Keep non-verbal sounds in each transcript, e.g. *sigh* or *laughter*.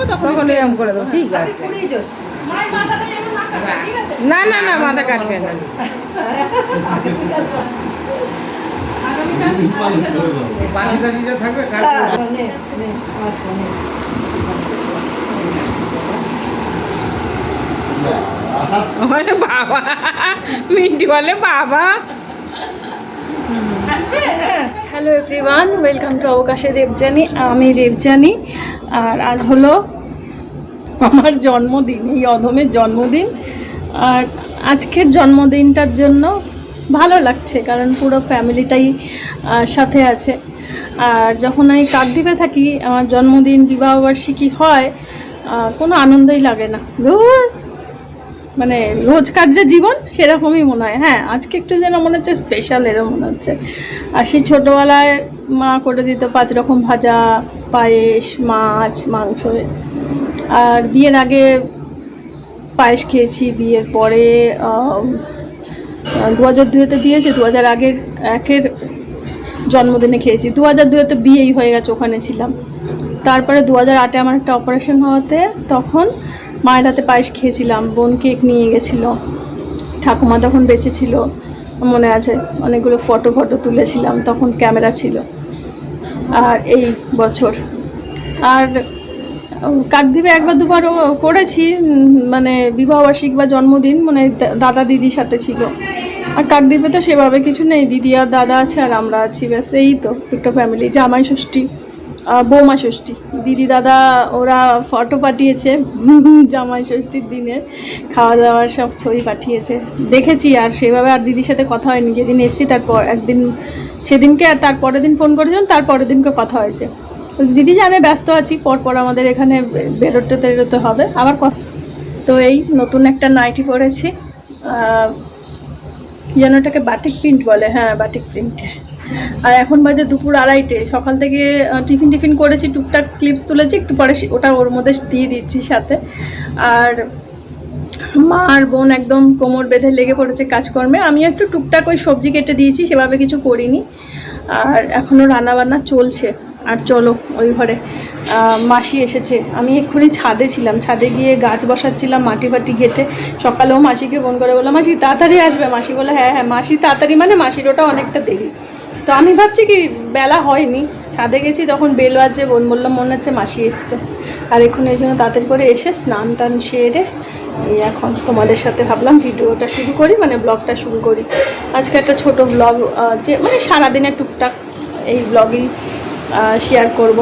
দেবো তখন করে দেবো ঠিক আছে। না না না মাথা কাটবে না। হ্যাঁ, বাবা মিন্টি বলে বাবা। হ্যালো এভরিওয়ান ওয়েলকাম টু অবকাশে দেবজানি আমি দেবজানি আর আজ হলো আমার জন্মদিন, এই অধমের জন্মদিন। আর আজকের জন্মদিনটার জন্য ভালো লাগছে, কারণ পুরো ফ্যামিলিটাই সাথে আছে। আর যখন আমি কাকদ্বীপে থাকি, আমার জন্মদিন, বিবাহবার্ষিকী হয় কোনো আনন্দই লাগে না। ধুর! মানে রোজকার যে জীবন, সেরকমই মনে হয়। হ্যাঁ আজকে একটু যেন মনে হচ্ছে স্পেশাল এরকম মনে হচ্ছে। আর সেই ছোটোবেলায় মা করে দিত পাঁচ রকম ভাজা, পায়েস, মাছ, মাংস। আর বিয়ের আগে পায়েস খেয়েছি, বিয়ের পরে দু হাজার দুয়েতে বিয়ে হয়েছে, দু হাজার আগের, একের জন্মদিনে খেয়েছি। দু হাজার দুয়েতে বিয়েই হয়ে গেছে, ওখানে ছিলাম। তারপরে দু হাজার আটে আমার একটা অপারেশন হওয়াতে তখন মায়ের হাতে পায়েস খেয়েছিলাম, বোন কেক নিয়ে গেছিল। ঠাকুমা তখন বেঁচে ছিল। মনে আছে, অনেকগুলো ফটো ফটো তুলেছিলাম, তখন ক্যামেরা ছিল। আর এই বছর। আর কাকদ্বীপে একবার দুবার করেছি মানে বিবাহবার্ষিক বা জন্মদিন মানে দাদা দিদির সাথে ছিল। আর কাকদ্বীপে তো সেভাবে কিছু নেই, দিদি আর দাদা আছে আর আমরা আছি, ব্যাস এই তো একটা ফ্যামিলি জামাই ষষ্ঠী। বৌমা ষষ্ঠী। দিদি দাদা, ওরা ফটো পাঠিয়েছে *laughs* জামাই ষষ্ঠীর দিনে। খাওয়া দাওয়ার সব ছবি পাঠিয়েছে। দেখেছি আর সেভাবে আর দিদির সাথে কথা হয়নি। যেদিন এসেছি তারপর একদিন, সেদিনকে আর তার পরের দিন ফোন করেছিলাম, তার পরের দিনকে কথা হয়েছে। দিদি জানে ব্যস্ত আছি, পরপর আমাদের এখানে বেরোতে তেরোতে হবে। আবার কথা তো এই নতুন একটা নাইটি পরেছি যেন এটাকে বাটিক প্রিন্ট বলে। হ্যাঁ বাটিক প্রিন্টের আর এখন বাজে দুপুর আড়াইটে। সকাল থেকে টিফিন টিফিন করেছি, টুকটাক ক্লিপস তুলেছি, একটু পরে ওটা ওর মধ্যে দিয়ে দিচ্ছি সাথে। আর মা আর বোন একদম কোমর বেঁধে লেগে পড়েছে কাজকর্মে। আমি একটু টুকটাক ওই সবজি কেটে দিয়েছি, সেভাবে কিছু করিনি। আর এখনও রান্নাবান্না চলছে। আর চলো, ওই ঘরে। মাসি এসেছে। আমি এক্ষুনি ছাদে ছিলাম। ছাদে গিয়ে গাছ বসাচ্ছিলাম মাটি ফাটি ঘেটে। সকালেও মাসিকে ফোন করে বললাম মাসি, তাড়াতাড়ি আসবে। মাসি বলে হ্যাঁ হ্যাঁ মাসি তাড়াতাড়ি মানে মাসির ওটা অনেকটা দেরি। তো আমি ভাবছি কি বেলা হয়নি। ছাদে গেছি, তখন বেল বাজছে, বোন বললাম মনে হচ্ছে মাসি এসছে। আর এখন এই জন্য তাড়াতাড়ি করে এসে স্নান টান সেরে এই এখন তোমাদের সাথে ভাবলাম ভিডিওটা শুরু করি মানে ব্লগটা শুরু করি। আজকে একটা ছোট ব্লগ যে মানে সারাদিনের টুকটাক এই ব্লগই শেয়ার করব।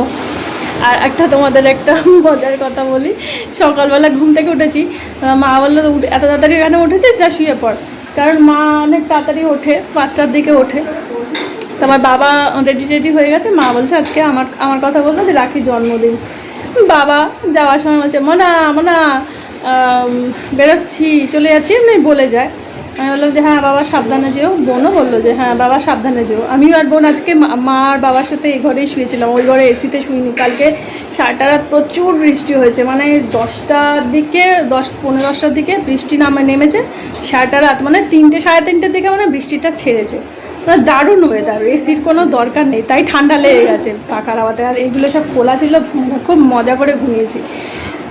আর একটা তোমাদের একটা মজার কথা বলি। সকালবেলা ঘুম থেকে উঠেছি। মা বলল, "উঠে- এত তাড়াতাড়ি এখানে উঠেছিস? যা শুয়ে পড়। কারণ মা অনেক তাড়াতাড়ি ওঠে, পাঁচটার দিকে ওঠে। তো আমার বাবা রেডি টেডি হয়ে গেছে। মা বলছে, আজকে আমার আমার কথা বলল যে রাখি জন্মদিন। বাবা যাওয়ার সময় বলছে, মনা মনা বেরোচ্ছি, চলে যাচ্ছি। এমনি বলে যায় আমি বললাম যে হ্যাঁ বাবা, সাবধানে যেও। বোনও বলল যে হ্যাঁ বাবা, সাবধানে যেও। আমি আর বোন আজকে মা- আর বাবার সাথে এই ঘরেই শুয়েছিলাম। ওই ঘরে এসিতে শুইনি। কালকে সারাটা রাত প্রচুর বৃষ্টি হয়েছে। মানে দশটার দিকে, দশ পনেরো দশটার দিকে বৃষ্টি নামে, নেমেছে। সারাটা রাত মানে তিনটে, সাড়ে তিনটের দিকে মানে বৃষ্টিটা ছেড়েছে। দারুণ ওয়েদার এসির কোনো দরকার নেই। তাই ঠান্ডা লেগে গেছে পাখার আওয়াতে আর এগুলো সব খোলা ছিল, খুব মজা করে ঘুমিয়েছি।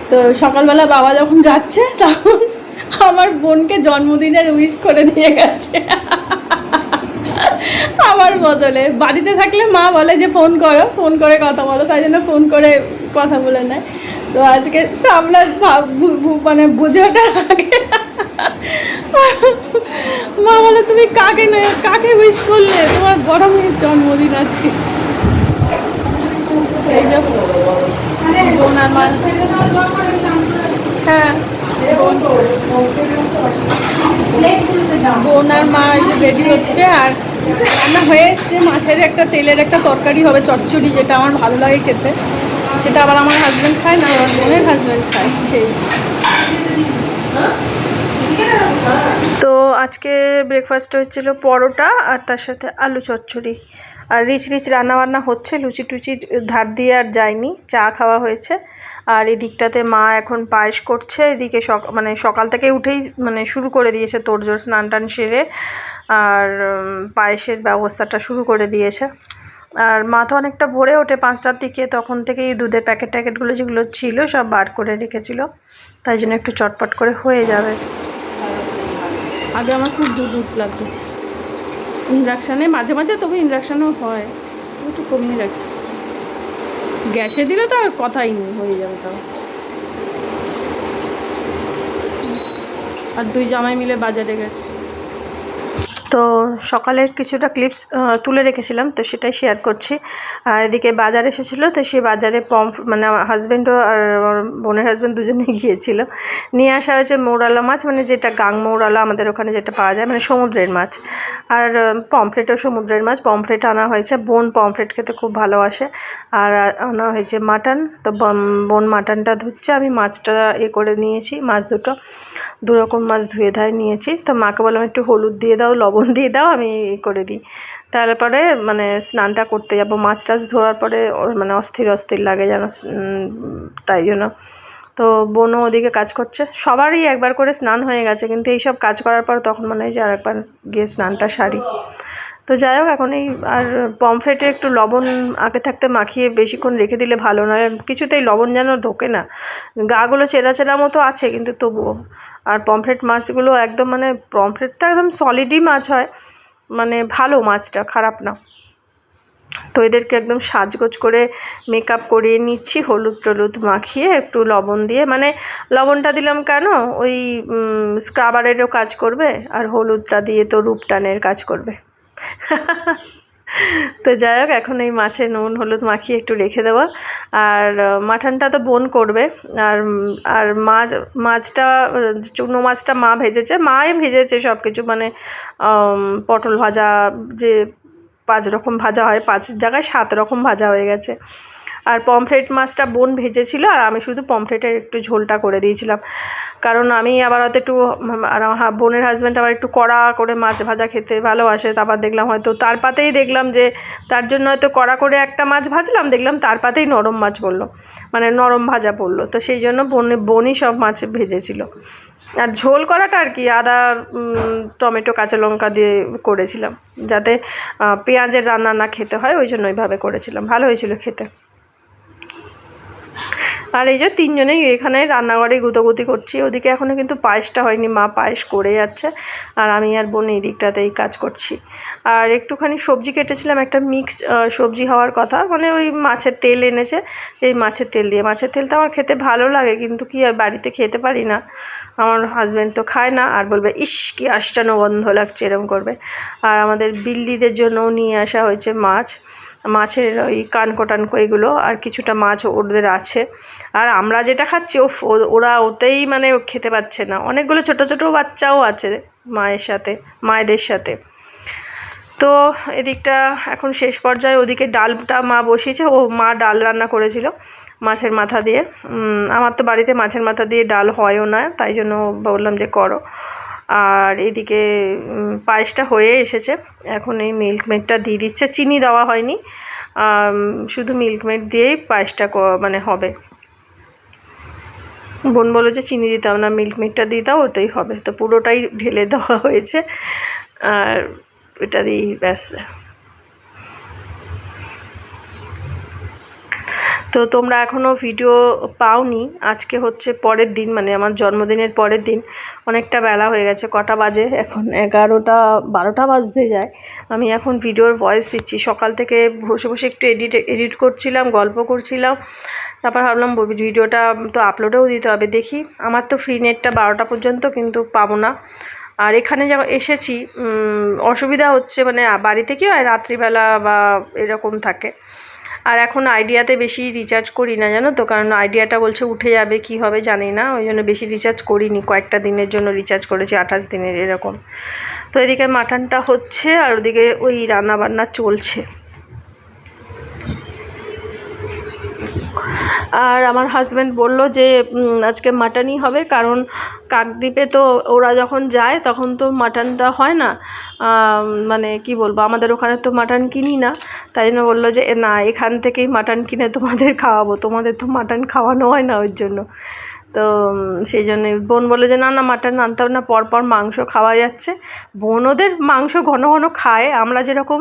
তো সকালবেলা বাবা যখন যাচ্ছে, তখন আমার বোনকে জন্মদিনের উইশ করে দিয়ে গেছে। আমার বদলে। বাড়িতে থাকলে মা বলে যে, ফোন করো, ফোন করে কথা বলো। তাই জন্য ফোন করে কথা বলে নেয়। তো আজকে সামলা মানে বুঝে ওঠার আগে। মা বলে, তুমি কাকে নয়, কাকে উইশ করলে? তোমার বড় মেয়ের জন্মদিন আজকে। হ্যাঁ। বোন আর মা এই যে রেডি হচ্ছে আর রান্না হয়ে এসছে মাছের একটা, তেলের একটা তরকারি হবে, চচ্চড়ি যেটা আমার ভালো লাগে খেতে। সেটা আবার আমার হাজব্যান্ড খায়, না আমার বোনের হাজব্যান্ড খায়, সেই। তো আজকে ব্রেকফাস্ট হচ্ছিল পরোটা আর তার সাথে আলু চচ্চড়ি। আর রিচ রিচ রান্নাবান্না হচ্ছে, লুচি টুচি ধার দিয়ে আর যায়নি, চা খাওয়া হয়েছে। আর এদিকটাতে মা এখন পায়েস করছে। এদিকে সক মানে সকাল থেকে উঠেই মানে শুরু করে দিয়েছে তোড়জোড় স্নান টান সেরে। আর পায়েসের ব্যবস্থাটা শুরু করে দিয়েছে। আর মা তো অনেকটা ভোরে ওঠে পাঁচটার দিকে। তখন থেকেই দুধের প্যাকেট ট্যাকেটগুলো যেগুলো ছিল সব বার করে রেখেছিল। তাই জন্য একটু চটপট করে হয়ে যাবে। আগে আমার খুব দুধ দুধ লাগতো। ইন্ডাকশানে মাঝে মাঝে তবু ইন্ডাকশানেও হয়। একটু কমিয়ে রাখি। গ্যাসে দিলে তো আর কথাই নেই, হয়ে যাবে তাও আর দুই জামাই মিলে বাজারে গেছে। তো সকালের কিছুটা ক্লিপস তুলে রেখেছিলাম, তো সেটাই শেয়ার করছি। আর এদিকে বাজার এসেছিল, তো সেই বাজারে পম মানে আমার হাজব্যান্ডও আর বোনের হাজব্যান্ড দুজনেই *laughs* গিয়েছিল। নিয়ে আসা হয়েছে মৌরালা মাছ মানে যেটা গাং মৌরালা আমাদের ওখানে যেটা পাওয়া যায় মানে সমুদ্রের মাছ। আর পমফ্রেটও সমুদ্রের মাছ। পমফ্রেট আনা হয়েছে বোন পমফ্রেট খেতে খুব ভালোবাসে। আর আনা হয়েছে মাটন তো বোন মাটনটা ধুচ্ছে, আমি মাছটা এ করে নিয়েছি, মাছ দুটো। দু রকম মাছ ধুয়ে ধায় নিয়েছি, তো মাকে বললাম একটু হলুদ দিয়ে দাও, লবণ দিয়ে দাও, আমি করে দিই। তারপরে মানে স্নানটা করতে যাব। মাছ টাছ ধোয়ার পরে মানে অস্থির অস্থির লাগে যেন তাই জন্য। তো বোনও ওদিকে কাজ করছে। সবারই একবার করে স্নান হয়ে গেছে, কিন্তু এইসব কাজ করার পর তখন মনে হয় যে আর একবার গিয়ে স্নানটা সারি। তো যাই হোক, এখন এই আর পমফ্রেটে একটু লবণ আগে থাকতে মাখিয়ে বেশিক্ষণ রেখে দিলে ভালো নয় কিছুতেই লবণ যেন ঢোকে না। গাগুলো চেরা চেরা মতো আছে, কিন্তু তবুও। আর পমফ্রেট মাছগুলো একদম মানে পমফ্রেটটা একদম সলিডই মাছ হয়। মানে ভালো মাছটা, খারাপ না। তো এদেরকে একদম সাজগোজ করে মেকআপ করিয়ে নিচ্ছি, হলুদ টলুদ মাখিয়ে একটু লবণ দিয়ে। মানে লবণটা দিলাম কেন? ওই স্ক্রাবারেরও কাজ করবে, আর হলুদটা দিয়ে তো রূপটানের কাজ করবে। *laughs* তো যাই হোক, এখন এই মাছে নুন, হলুদ মাখিয়ে একটু রেখে দেওয়া আর মাঠানটা তো বোন করবে। আর আর মাছ, মাছটা, চুনো মাছটা মা ভেজেছে। মাই ভেজেছে সব কিছু মানে পটল ভাজা যে পাঁচ রকম ভাজা হয়, পাঁচ জায়গায় সাত রকম ভাজা হয়ে গেছে। আর পমফ্রেট মাছটা বোন ভেজেছিল আর আমি শুধু পমফ্রেটের একটু ঝোলটা করে দিয়েছিলাম। কারণ আমি আবার হয়তো একটু, আর আমার বোনের হাজব্যান্ড আবার একটু কড়া করে মাছ ভাজা খেতে ভালোবাসে, তারপর দেখলাম হয়তো তার পাতেই দেখলাম যে তার জন্য হয়তো কড়া করে একটা মাছ ভাজলাম, দেখলাম তার পাতেই নরম মাছ পড়ল মানে নরম ভাজা পড়ল। তো সেই জন্য বোন, বোনই সব মাছ ভেজেছিল। আর ঝোল করাটা আর কি, আদা টমেটো, কাঁচা লঙ্কা দিয়ে করেছিলাম। যাতে পেঁয়াজের রান্না না খেতে হয়, ওই জন্য ওইভাবে করেছিলাম। ভালো হয়েছিল খেতে। আর এই যে তিনজনেই এখানে রান্নাঘরে গুতোগুতি করছি, ওদিকে এখনও কিন্তু পায়েসটা হয়নি, মা পায়েস করে যাচ্ছে আর আমি আর বোন এই দিকটাতেই কাজ করছি। আর একটুখানি সবজি কেটেছিলাম, একটা মিক্স সবজি হওয়ার কথা মানে ওই মাছের তেল এনেছে, এই মাছের তেল দিয়ে। মাছের তেলটা আমার খেতে ভালো লাগে, কিন্তু কি বাড়িতে খেতে পারি না। আমার হাজব্যান্ড তো খায় না, আর বলবে, ইস, কি আষ্টানো গন্ধ লাগছে, এরম করবে। আর আমাদের বিল্লিদের জন্যও নিয়ে আসা হয়েছে মাছ। মাছের ওই কানকো এগুলো, আর কিছুটা মাছ ওদের আছে। আর আমরা যেটা খাচ্ছি ও- ওরা ওতেই মানে খেতে পাচ্ছে না। অনেকগুলো ছোট ছোট বাচ্চাও আছে মায়ের সাথে, মায়েদের সাথে। তো এদিকটা এখন শেষ পর্যায়ে ওদিকে ডালটা মা বসিয়েছে। ও মা ডাল রান্না করেছিল মাছের মাথা দিয়ে। আমার তো বাড়িতে মাছের মাথা দিয়ে ডাল হয়ও না, তাই জন্য বললাম যে করো। আর এদিকে পায়েসটা হয়ে এসেছে। এখন এই মিল্কমেডটা দিয়ে দিচ্ছে। চিনি দেওয়া হয়নি। শুধু মিল্কমেড দিয়েই পায়েসটা মানে হবে। বোন বলো যে, চিনি দিতাম না, মিল্কমেডটা দিয়ে দাও ওটাই হবে। তো পুরোটাই ঢেলে দেওয়া হয়েছে। আর এটা দিয়েই ব্যাস। তো তোমরা এখনও ভিডিও পাওনি। আজকে হচ্ছে পরের দিন মানে আমার জন্মদিনের পরের দিন। অনেকটা বেলা হয়ে গেছে, কটা বাজে? এখন এগারোটা, বারোটা বাজতে যায়। আমি এখন ভিডিওর ভয়েস দিচ্ছি। সকাল থেকে বসে বসে একটু এডিট এডিট করছিলাম, গল্প করছিলাম। তারপর ভাবলাম ভিডিওটা তো আপলোডেও দিতে হবে। দেখি, আমার তো ফ্রি নেটটা বারোটা পর্যন্ত কিন্তু পাবো না। আর এখানে যা, এসেছি অসুবিধা হচ্ছে মানে বাড়িতে কি হয়? রাত্রিবেলা বা এরকম থাকে। আর এখন আইডিয়াতে বেশি রিচার্জ করি না, জানো তো? কারণ আইডিয়াটা বলছে উঠে যাবে, কি হবে জানি না। ওই জন্য বেশি রিচার্জ করিনি, কয়েকটা দিনের জন্য রিচার্জ করেছি, আঠাশ দিনের এরকম। তো এদিকে মাটনটা হচ্ছে আর ওদিকে ওই রান্নাবান্না চলছে। আর আমার হাজব্যান্ড বলল যে আজকে মাটনই হবে, কারণ কাকদ্বীপে তো ওরা যখন যায়, তখন তো মাটনটা হয় না। মানে কি বলব, আমাদের ওখানে তো মাটন কিনি না। তাই জন্য বলল যে, না, এখান থেকেই মাটন কিনে তোমাদের খাওয়াবো। তোমাদের তো মাটন খাওয়ানো হয় না ওর জন্য। তো সেই জন্যে বোন বলে যে, না না, মাটন আনতে হবে না, পরপর মাংস খাওয়া যাচ্ছে। বোন ওদের মাংস ঘন ঘন খায়। আমরা যেরকম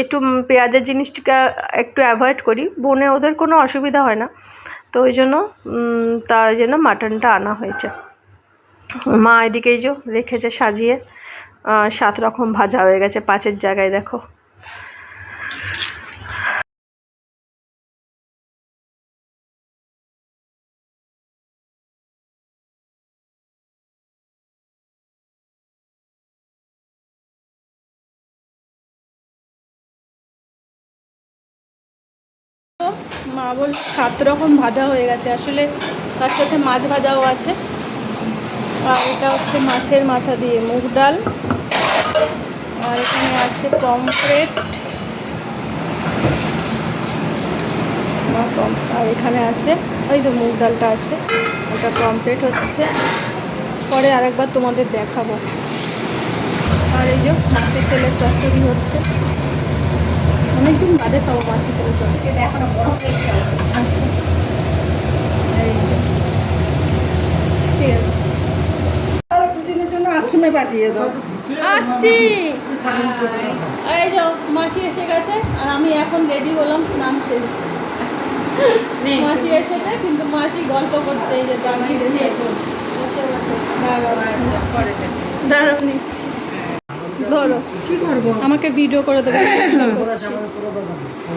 একটু পেঁয়াজের জিনিসটা একটু অ্যাভয়েড করি, বোনে ওদের কোনো অসুবিধা হয় না। তো ওই জন্য তাই জন্য মাটনটা আনা হয়েছে। মা এদিকেই যে রেখেছে সাজিয়ে সাত রকম ভাজা হয়ে গেছে পাঁচের জায়গায়, দেখো। সাত রকম ভাজা হয়ে গেছে। আসলে তার সাথে মাছ ভাজাও আছে। আর এটা হচ্ছে মাছের মাথা দিয়ে মুগ ডাল। আর এখানে আছে পমফ্রেট। আর এখানে আছে, ওই তো মুগ ডালটা আছে, ওটা পমফ্রেট হচ্ছে। পরে আরেকবার তোমাদের দেখাবো। আর এই যে মাছের তেলের চচ্চড়ি হচ্ছে। অনেকদিন বাদে খাব মাছের তেলের চচ্চড়ি আচ্ছা। এই যে। ঠিক আছে। দুদিনের জন্য আশ্রমে পাঠিয়ে দাও। আসছি। এই যাও মাসি এসে গেছে আর আমি এখন রেডি হলাম স্নান শেষ। মাসি এসেছে কিন্তু মাসি গল্প করছে এই যে জামাই এসে দাঁড়াও। দাঁড়াও নিচ্ছি। ধরো। কি করব? আমাকে ভিডিও করে দেবে।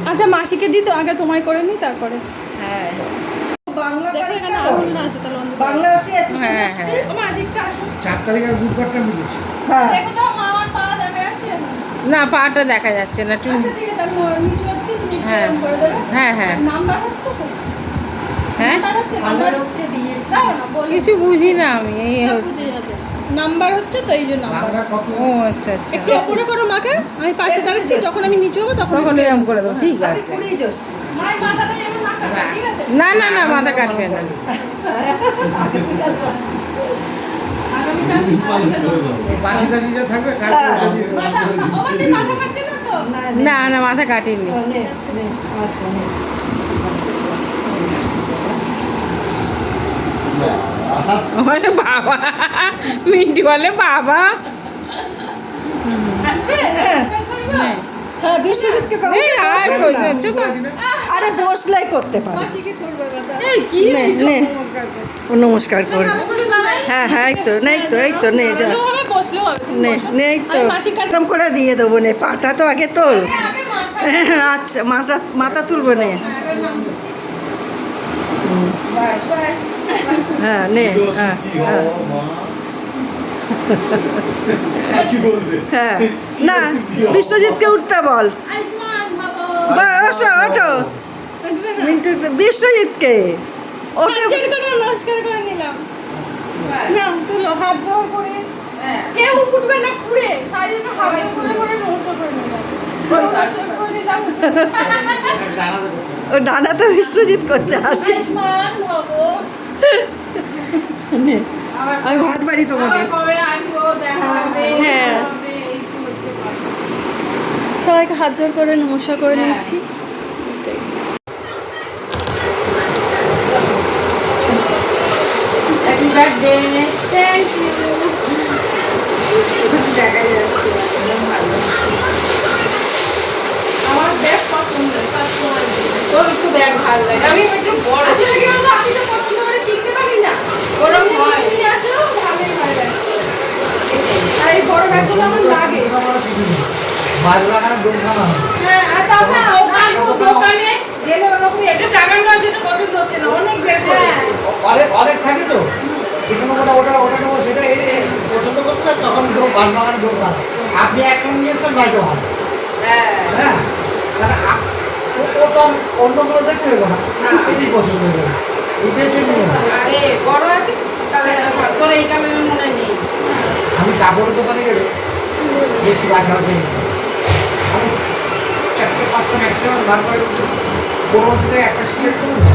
আচ্ছা মাসিকে দিত আগে তোমায় করে নি তারপরে। বাংলা। বাংলা। হচ্ছে হ্যাঁ দেখা যাচ্ছে না? পাটা দেখা যাচ্ছে না আচ্ছা তুমি হ্যাঁ। হ্যাঁ হ্যাঁ। হ্যাঁ? কিছু বুঝি না আমি এই হচ্ছে। নাম্বার হচ্ছে তো এই যে নাম্বার। ও আচ্ছা আচ্ছা। একটু ওপরে করো মাকে আমি পাশে দাঁড়াচ্ছি যখন আমি নিচে হব তখন তখন এরকম করে দেবো ঠিক আছে। না কাটো, ঠিক আছে? না না না মাথা কাটবে না। আগামীকাল বাসি টাসি যা থাকবে কাজ হ্যাঁ। করে দিয়ে দেবো। মাথা অবশ্যই মাথা কাটছে না তো না না না মাথা কাটিনি নে, নে, নে। আচ্ছা নে। বলে বাবা। মিন্টু বলে বাবা। হ্যাঁ। করো। এই আর বসলাই করতে পারে। মাসিকে করবে কথা এই কি নে, নে। ও নমস্কার করে। হ্যাঁ হ্যাঁ এই তো নেই তো এই তো নে যা। নেই তো। এরকম করে দিয়ে দেবো নে পাটা তো আগে তোল। আচ্ছা মাথা মাথা তুলবো নে। হুম, হ্যাঁ নে হ্যাঁ হ্যাঁ। *laughs* হ্যাঁ। না বিশ্বজিৎকে উঠতে বল। ওঠো মিন্টু বিশ্বজিৎকে। ওঠে নমস্কার করে নিলাম। না তুলো হাত জোড় করে। কেউ উঠবে না ঘুরে তাই জন্য হাত করে করে নমস্কার করে নিলাম। নমস্কার করে নিলাম। ও ডানা তো বিশ্বজিৎ করছে নে, আমি ভাত বাড়ি তোমাকে। হ্যাঁ। সবাইকে হাত জোড় করে নমস্কার করে নিচ্ছি। একদম ভালো। আমার ব্যাগ পছন্দ তোর একটু ব্যাগ ভালো লাগে। আমি একটু বড় কি আমি তো অনেক থাকে তো। এখানে ওটা ওটা ওটা নেব সেটা পছন্দ করতে তখন বাজ দোকান। আপনি একটা নিয়েছেন বাইরে ভালো হ্যাঁ। হ্যাঁ। ও- তো আমি অন্যগুলো দেখতে না। এটাই পছন্দ হবে। এটাই জন্য আরে বড় আছে? তোর এই কালারের মনে নেই। আমি কাপড়ের দোকানে গেলে বেশি রাখা হবে আমি চারটে পাঁচটা ম্যাক্সিমাম বার করে কোনো মধ্যে একটা সিলেক্ট করুন না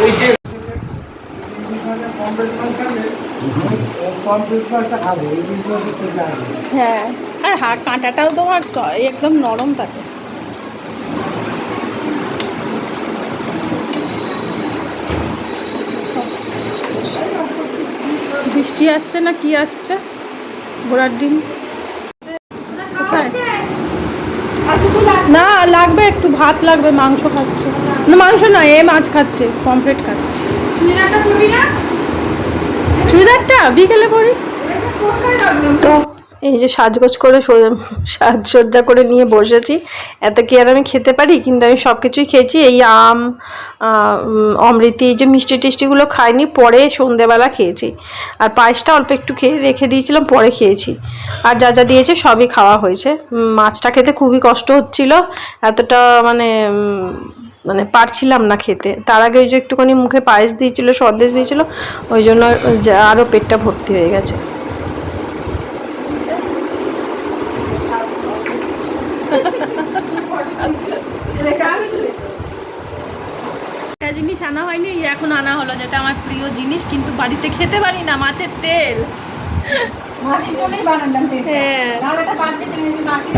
ওই যে হ্যাঁ। আর কাঁটাটাও তোমার চ- একদম নরম থাকে। মিষ্টি আসছে না কি আসছে? ঘোড়ার ডিম। না লাগবে একটু ভাত লাগবে মাংস খাচ্ছে। না মাংস না এ মাছ খাচ্ছে পমফ্রেট খাচ্ছে। চুড়িদারটা বিকেলে পড়ি তো এই যে সাজগোজ করে সাজসজ্জা করে নিয়ে বসেছি। এত কি আর আমি খেতে পারি, কিন্তু আমি সব কিছুই খেয়েছি। এই আম অমৃতি, এই যে মিষ্টি টিষ্টিগুলো খাইনি, পরে সন্ধেবেলা খেয়েছি। আর পায়েসটা অল্প একটু খেয়ে রেখে দিয়েছিলাম, পরে খেয়েছি। আর যা যা দিয়েছে সবই খাওয়া হয়েছে। মাছটা খেতে খুবই কষ্ট হচ্ছিল। এতটা মানে মানে পারছিলাম না খেতে। তার আগে ওই যে একটুখানি মুখে পায়েস দিয়েছিল, সন্দেশ দিয়েছিল, ওই জন্য আরও পেটটা ভর্তি হয়ে গেছে। একটা জিনিস আনা হয়নি এখন আনা হলো যেটা আমার প্রিয় জিনিস কিন্তু বাড়িতে খেতে পারি না মাছের তেল। মাসির জন্যই বানালাম তো এটা। হ্যাঁ নাহলে এটা বাদ দিতে গেছি মাসি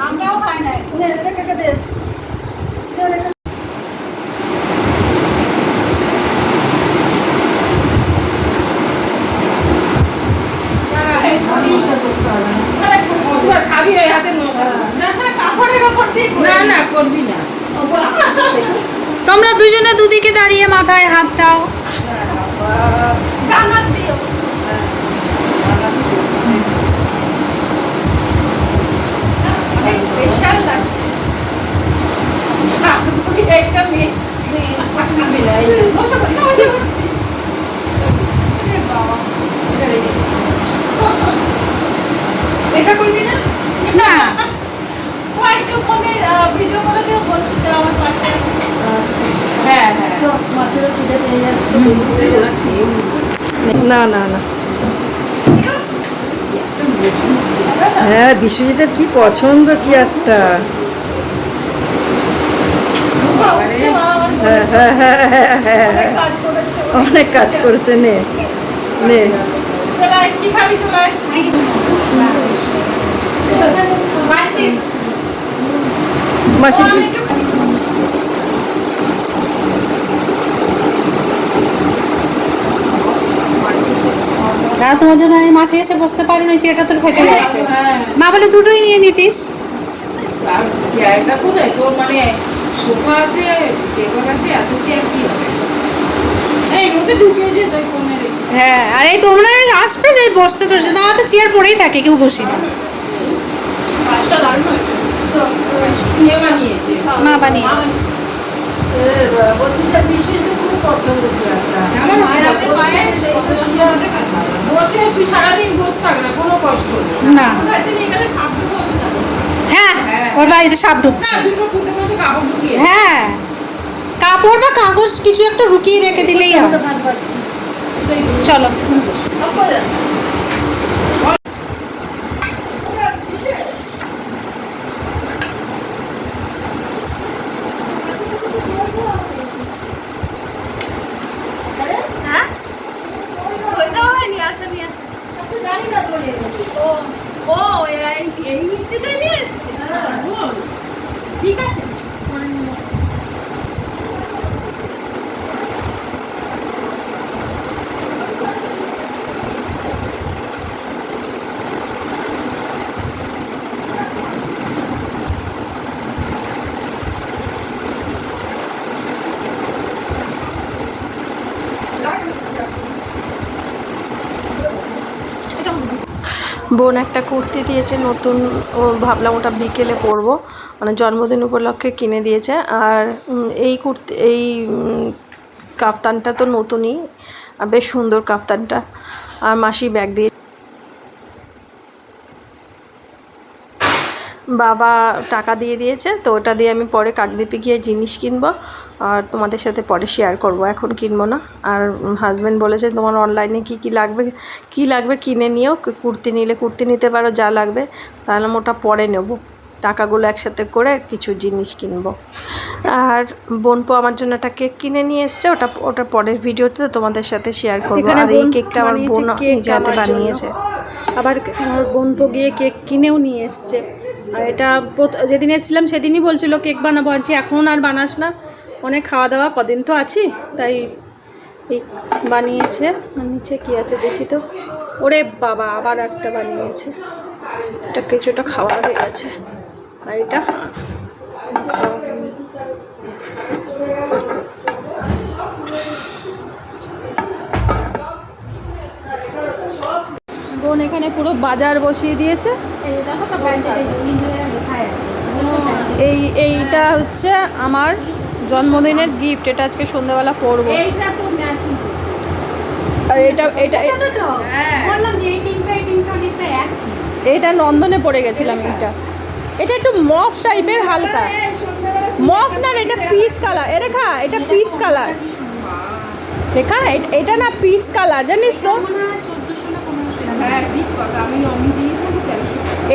আমরাও খাই না খাবি ওই হাতে মশা না না কাপড়ের ওপর দিয়ে না না তোমরা দুজনে দুদিকে দাঁড়িয়ে মাথায় হাত দাও ডানার দিও অনেক স্পেশাল লাগছে আমি একটা মেয়ে বসে বসে বসে করছি এ বাবা এটা করবি না না ও একটু ফোনে ভিডিও করে দিও বলছি তো আমার পাশে আসে হ্যাঁ হ্যাঁ না না না হ্যাঁ বিশ্বজিতের কি পছন্দ চেয়ারটা হ্যাঁ হ্যাঁ হ্যাঁ। অনেক কাজ করেছে নে নে চলে আয়, কি খাবি চলে আয়। বাড়িতে এসছি। মাসি ও, আমি কি- একটু- আর তোমার জন্য আমি মাসে এসে বসতে পারিনি এটা তোর ফেটে গেছে। মা বলে দুটোই নিয়ে নিতিস। আর জায়গা কোথায়? তোর মানে সোফা আছে টেবিল আছে এত চেয়ার কি হবে? এই ঢুকে হ্যাঁ আর এই তোমরা আসবে যে বসতে না তো চেয়ার পড়েই থাকে কেউ বসি না। কাজটা দারুণ হয়েছে। বানিয়েছে। মা বানিয়েছে। বলছি যে বিশ্বজিতের পছন্দ চেয়ারটা আমার মায়ের হাতে পায়েস বসে তুই সারাদিন বসে থাক না কোনো কষ্ট না। গেলে বসে হ্যাঁ ওর বাড়িতে সাপ ঢুকছে। হ্যাঁ। কাপড় বা কাগজ কিছু একটা রুকিয়ে রেখে দিলেই হবে। চলো হ্যাঁ? ওই দেওয়া হয়নি? আচ্ছা, নিয়ে আসো। ও, ও, এই- এই মিষ্টিটাই নিয়ে এসছে? দারুণ। ঠিক আছে করে নেব। বোন একটা কুর্তি দিয়েছে, নতুন, ও ভাবলাম ওটা বিকেলে পরবো। মানে জন্মদিন উপলক্ষে কিনে দিয়েছে। আর এই কুর্তি, এই কাফতানটা তো নতুনই। বেশ সুন্দর কাফতানটা। আর মাসি ব্যাগ দিয়ে বাবা টাকা দিয়ে দিয়েছে তো ওটা দিয়ে আমি পরে কাকদ্বীপে গিয়ে জিনিস কিনবো আর তোমাদের সাথে পরে শেয়ার করব এখন কিনবো না। আর হাজব্যান্ড বলেছে তোমার অনলাইনে কি কি লাগবে কি লাগবে কিনে নিও কুর্তি নিলে কুর্তি নিতে পারো যা লাগবে তাহলে আমি ওটা পরে নেব। টাকাগুলো একসাথে করে কিছু জিনিস কিনবো। আর বোনপো আমার জন্য একটা কেক কিনে নিয়ে এসছে ওটা ওটা পরের ভিডিওতে তোমাদের সাথে শেয়ার করব। আর এই কেকটা আমার বোন নিজে হাতে বানিয়েছে। আবার আমার বোনপো গিয়ে কেক কিনেও নিয়ে এসছে। আর এটা যেদিন এসেছিলাম সেদিনই বলছিল কেক বানাবো। আনছি এখন আর বানাস না। অনেক খাওয়া দাওয়া কদিন তো আছি, তাই এই বানিয়েছে। নিচে কি আছে দেখি তো। ওরে বাবা, আবার একটা বানিয়েছে। এটা কিছুটা খাওয়া হয়ে গেছে। আর এটা? খাওয়া বোন এখানে পুরো বাজার বসিয়ে দিয়েছে। এই এইটা হচ্ছে আমার জন্মদিনের গিফট এটা আজকে সন্ধ্যাবেলা পরবো। আর এটা এটা হ্যাঁ। এটা নন্দনে পড়ে গেছিলাম এটা এটা একটু মফ টাইপের হালকা। মফ না এটা পিচ কালার এ রেখা এটা পিচ কালার এ- এটা না পিচ কালার জানিস তো?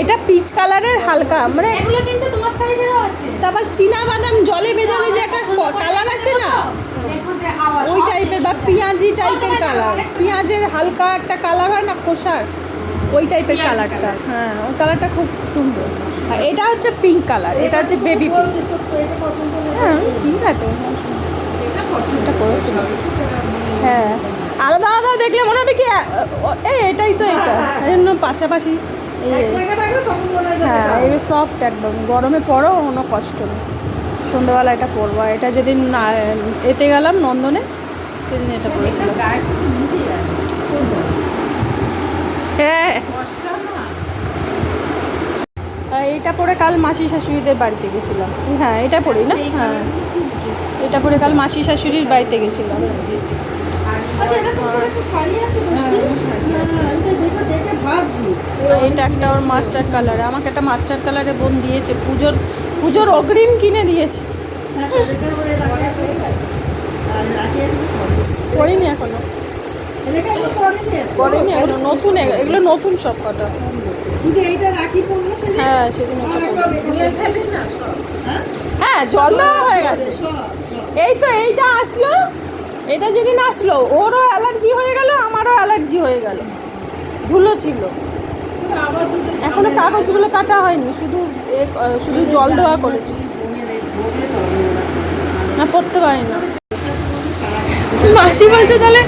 এটা পিচ কালারের হালকা মানে এগুলো কিন্তু তোমার সাইজেরও আছে। তারপর চীনা বাদাম জলে ভেজালে যে একটা কালার আসে না ওই টাইপের বা পেঁয়াজি টাইপের কালার পেঁয়াজের হালকা একটা কালার হয় না খোসার? ওই টাইপের কালারটা হ্যাঁ ওই কালারটা খুব সুন্দর। আর এটা হচ্ছে পিঙ্ক কালার এটা হচ্ছে বেবি পিঙ্ক হ্যাঁ ঠিক আছে। এটা করেছিল হ্যাঁ। আলাদা আলাদা দেখলে মনে হবে কি এই এটাই তো এটা। এই জন্য পাশাপাশি এই হ্যাঁ এই সফট একদম। গরমে পরো কোনো কষ্ট নেই। সন্ধ্যাবেলা এটা পরবো। আর এটা যেদিন এতে গেলাম নন্দনে সেদিন এটা পরেছিলাম। মিশে যায়। হ্যাঁ। এটা পরে কাল মাসি শাশুড়িদের বাড়িতে গেছিলাম। হ্যাঁ এটা পরেই না? হ্যাঁ। এটা পরে কাল মাসি শাশুড়ির বাড়িতে গেছিলাম। আচ্ছা এটা একটা হ্যাঁ ভাবছি। এটা একটা ওর মাস্টার কালারে আমাকে একটা মাস্টার কালারে বোন দিয়েছে। পুজোর পুজোর অগ্রিম কিনে দিয়েছে। হ্যাঁ রেখে করে রাখে হয়ে গেছে। আর রাখে পরিনি এখনও। পরিনি এগুলো নতুন এগুলো নতুন সব কটা। শুধু এইটা রাখি পড়ল হ্যাঁ সেদিন হ্যাঁ? হ্যাঁ জল দেওয়া হয়ে গেছে। এই তো এইটা আসলো। এটা যেদিন আসলো ওরও অ্যালার্জি হয়ে গেল আমারও অ্যালার্জি হয়ে গেল। ধুলো ছিল। এখনও কাগজগুলো কাটা হয়নি শুধু শুধু জল দেওয়া করেছি। না। পড়তে পারি না। মাসি বলছে তাহলে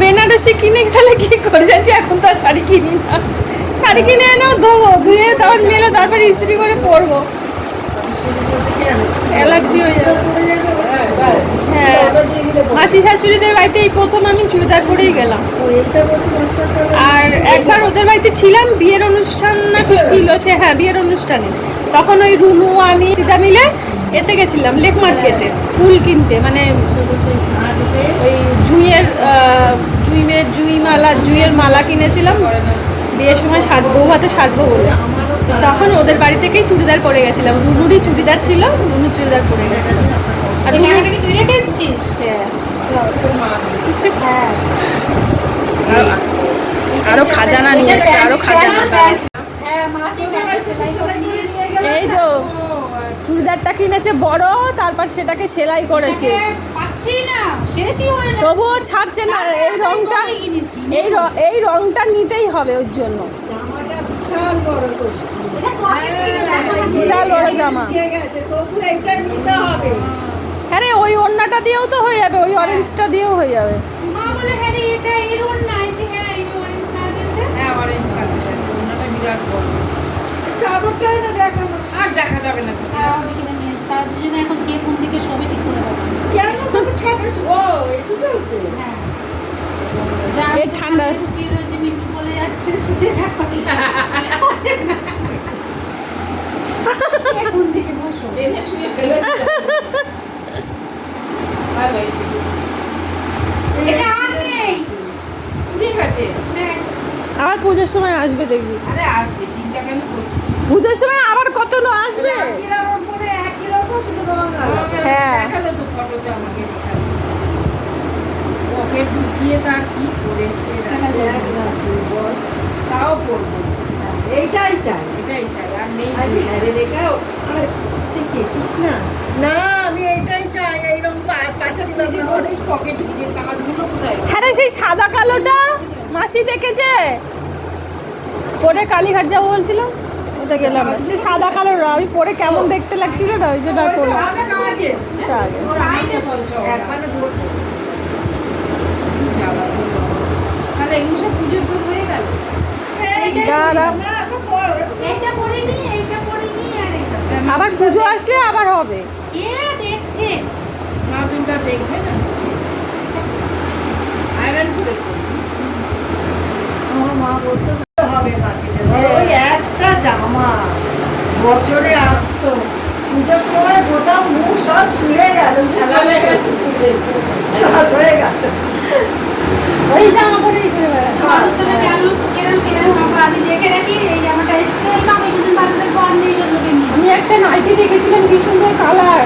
বেনারসি কিনে তাহলে কি করে যাচ্ছি এখন তো আর শাড়ি কিনি না। শাড়ি কিনে এনেও ধোবো, ধুয়ে তারপর মেলে তারপর ইস্ত্রি করে পরবো। অ্যালার্জি হয়ে মাসি শাশুড়িদের বাড়িতে এই প্রথম আমি চুড়িদার পরেই গেলাম। আর একবার ওদের বাড়িতে ছিলাম, বিয়ের অনুষ্ঠান না ছিল সে হ্যাঁ বিয়ের অনুষ্ঠানে। তখন ওই রুনু, আমি দিদা মিলে এতে গেছিলাম, লেক মার্কেটে, ফুল কিনতে মানে ওই জুঁইয়ের জুঁইয়ের জুঁই মালা, জুঁইয়ের মালা কিনেছিলাম। বিয়ের সময় সাজবো হাতে সাজবো বলে। তখন ওদের বাড়ি থেকেই চুড়িদার পরে গেছিলাম। রুনুরই চুড়িদার ছিল রুনু চুড়িদার পরে গেছিলাম আর তুই রেখে এসেছিস হ্যাঁ। হ্যাঁ। আরও খাজানা নিয়ে এসছে আরও খাজানা হ্যাঁ মাসি সেলাই দিয়ে এই তো। চুড়িদারটা কিনেছে বড় তারপর সেটাকে সেলাই করেছে। পাচ্ছি না শেষই হয়ে যাচ্ছে তবুও ছাড়ছে না এই রংটা এই র- এই রংটা নিতেই হবে ওর জন্য। জামাটা বিশাল বড় পকেট বিশাল বড় জামা। হ্যাঁ রে ওই ওড়নাটা দিয়েও তো হয়ে যাবে ওই অরেঞ্জটা দিয়েও হয়ে যাবে। মা বলে হ্যাঁ এটা ওর নাই যে হ্যাঁ এই যে অরেঞ্জ কাজ আছে। হ্যাঁ অরেঞ্জ কালার আছে ওনাটা বিরাট বড়। চাদরটা না দেখানো আর দেখা যাবে না তো। আমি কিনে নিয়ে তার দুজনে এখন কে কোন দিকে সবে ঠিক করে পাচ্ছে কেন? তো খাবে ও এসে চলছে? হ্যাঁ। যা এই ঠান্ডা- লুকিয়ে রয়েছে মিন্টু বলে যাচ্ছে শুতে যাক কোন দিকে বসো? টেনে শুয়ে ফেলে ভালো হয়েছে এটা আর নেই। ঠিক আছে শেষ। আবার পুজোর সময় আসবে দেখবি। আরে আসবে চিন্তা কেন করছিস? পুজোর সময় আবার কত নো আসবে একই রকম শুধু রং হ্যাঁ। দেখাল তো ফটোতে আমাকে ওকে ঢুকিয়ে তার কি করেছে তাও পড়ব এইটাই চাই। এটাই চাই আর নেই রেখাও আর তুই কেতিস না? না আমি এইটাই চাই এই রং আচ্ছা পাচ্ছি তুই যে বলিস পকেট ছিঁড়ে কামাতগুলো কোথায়? হ্যাঁ রে, সেই সাদা কালোটা? মাসি দেখেছে? পরে কালীঘাট যাব বলছিলাম ওটা গেলাম সে সাদা কালো আমি পরে কেমন দেখতে লাগছিল না ওই জন্য হয়ে আবার পুজো আসলে আবার হবে। কে দেখছে। মা দেখবে না? আয়রন করে আমার মা বলতো "তো হবে মাটিতে ওই একটা জামা বছরে আসতো। পুজোর সময় বোতাম মুখ সব ছুঁড়ে গেল চলে গেছে। ছুটে কাজ হয়ে গেল। ওই জামা পরেই ঘুরে বেড়াচ্ছে। সমস্তটা কেমন কেরম কেরম হবে আমি দেখে রাখি? এই জামাটা এসছে আমি কিছুদিন বাদে দেখব আমি একটা নাইটি দেখেছিলাম কি সুন্দর কালার।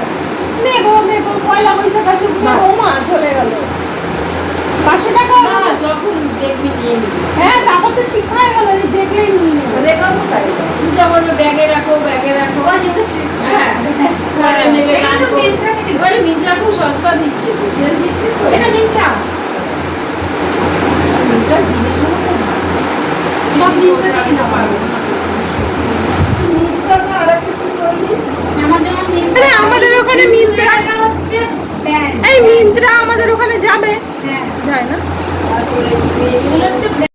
নেব নেব পয়লা বৈশাখ আসুক ও মা চলে গেল। পাঁচশো টাকা? না যখন দেখবি নিয়ে হ্যাঁ তারপর তো হয়ে গেল এই দেখলেই নিয়ে নেব। পূজা বলবে ব্যাগে রাখো ব্যাগে রাখো। যেটা সিস্টেম। হ্যাঁ। সব করবে। মিন্ত্রা এবারে মিন্ত্রা খুব সস্তা দিচ্ছে তো সেল দিচ্ছে তো। এটা মিন্ত্রা মিন্ত্রা জিনিসগুলো খুব ভালো মিন্ত্রা থেকে পৌঁছাতে নেওয়া। পারবে না। আর একটা করলি যেমন মিন্ত্রা আমাদের ওখানে মিন্ত্রা এটা হচ্ছে এই মিন্ত্রা আমাদের ওখানে যাবে। হ্যাঁ। যায় না?